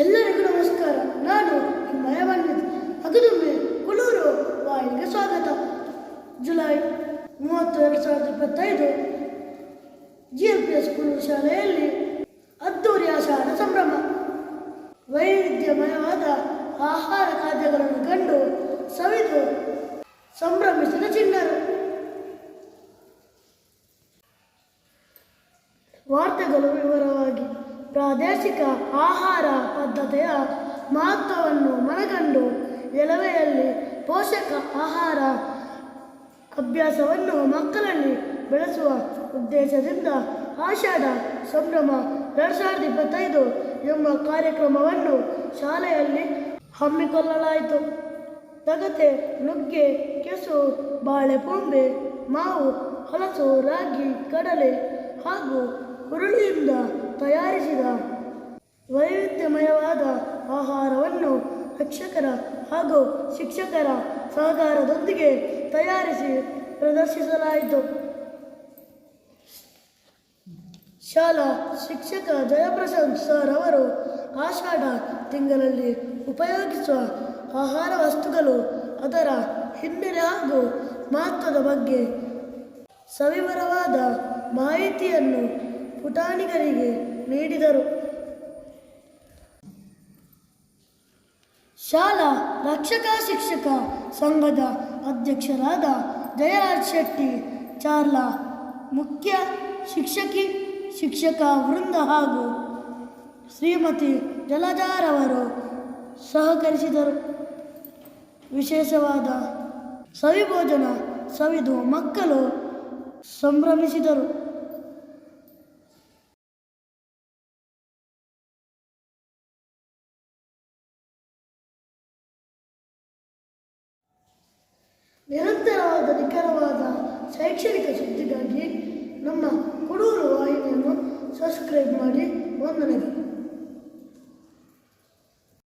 ಎಲ್ಲರಿಗೂ ನಮಸ್ಕಾರ. ನಾನು ಮಯವಾನ್ವಿತ್ ಅಗದುಂಬೆ ಕುಲೂರು ವಾಯಿಗೆ ಸ್ವಾಗತ. ಜುಲೈ ಮೂವತ್ತು ಎರಡು ಸಾವಿರದ ಇಪ್ಪತ್ತೈದು G M P S Kuluru ಶಾಲೆಯಲ್ಲಿ ಅದ್ದೂರಿ ಆಷಾಢ ಸಂಭ್ರಮ. ವೈವಿಧ್ಯಮಯವಾದ ಆಹಾರ ಖಾದ್ಯಗಳನ್ನು ಕಂಡು ಸವಿದು ಸಂಭ್ರಮಿಸಿದ ಚಿಣ್ಣರು. ವಾರ್ತೆಗಳು ವಿವರವಾಗಿ ಪ್ರಾದೇಶಿಕ ಆಹಾರ ಪದ್ಧತಿಯ ಮಹತ್ವವನ್ನು ಮನಗಂಡು ಎಳವೆಯಲ್ಲಿ ಪೋಷಕ ಆಹಾರ ಅಭ್ಯಾಸವನ್ನು ಮಕ್ಕಳಲ್ಲಿ ಬೆಳೆಸುವ ಉದ್ದೇಶದಿಂದ ಆಷಾಢ ಸಂಭ್ರಮ ಎರಡು ಸಾವಿರದ ಇಪ್ಪತ್ತೈದು ಎಂಬ ಕಾರ್ಯಕ್ರಮವನ್ನು ಶಾಲೆಯಲ್ಲಿ ಹಮ್ಮಿಕೊಳ್ಳಲಾಯಿತು. ತಗತೆ, ನುಗ್ಗೆ, ಕೆಸು, ಬಾಳೆಪೊಂಬೆ, ಮಾವು, ಹಲಸು, ರಾಗಿ, ಕಡಲೆ ಹಾಗೂ ಹುರುಳಿಯಿಂದ ತಯಾರಿಸಿದ ವೈವಿಧ್ಯಮಯವಾದ ಆಹಾರವನ್ನು ಶಿಕ್ಷಕರ ಹಾಗೂ ಶಿಕ್ಷಕರ ಸಹಕಾರದೊಂದಿಗೆ ತಯಾರಿಸಿ ಪ್ರದರ್ಶಿಸಲಾಯಿತು. ಶಾಲಾ ಶಿಕ್ಷಕ ಜಯಪ್ರಸಾದ್ ಸರ್ ಅವರು ಆಷಾಢ ತಿಂಗಳಲ್ಲಿ ಉಪಯೋಗಿಸುವ ಆಹಾರ ವಸ್ತುಗಳು ಅದರ ಹಿನ್ನೆಲೆ ಹಾಗೂ ಮಹತ್ವದ ಬಗ್ಗೆ ಸವಿವರವಾದ ಮಾಹಿತಿಯನ್ನು ಪುಟಾಣಿಗರಿಗೆ ನೀಡಿದರು. ಶಾಲಾ ರಕ್ಷಕ ಶಿಕ್ಷಕ ಸಂಘದ ಅಧ್ಯಕ್ಷರಾದ ಜಯರಾಜ್ ಶೆಟ್ಟಿ, ಚಾರ್ಲಾ ಮುಖ್ಯ ಶಿಕ್ಷಕಿ, ಶಿಕ್ಷಕ ವೃಂದ ಹಾಗೂ ಶ್ರೀಮತಿ ಜಲಜಾರವರು ಸಹಕರಿಸಿದರು. ವಿಶೇಷವಾದ ಸವಿಭೋಜನ ಸವಿದು ಮಕ್ಕಳು ಸಂಭ್ರಮಿಸಿದರು. ನಿರಂತರವಾದ ನಿಖರವಾದ ಶೈಕ್ಷಣಿಕ ಸುದ್ದಿಗಾಗಿ ನಮ್ಮ ಕುಡೂರು ವಾಹಿನಿಯನ್ನು ಸಬ್ಸ್ಕ್ರೈಬ್ ಮಾಡಿ. ವಂದನೆಗಳು.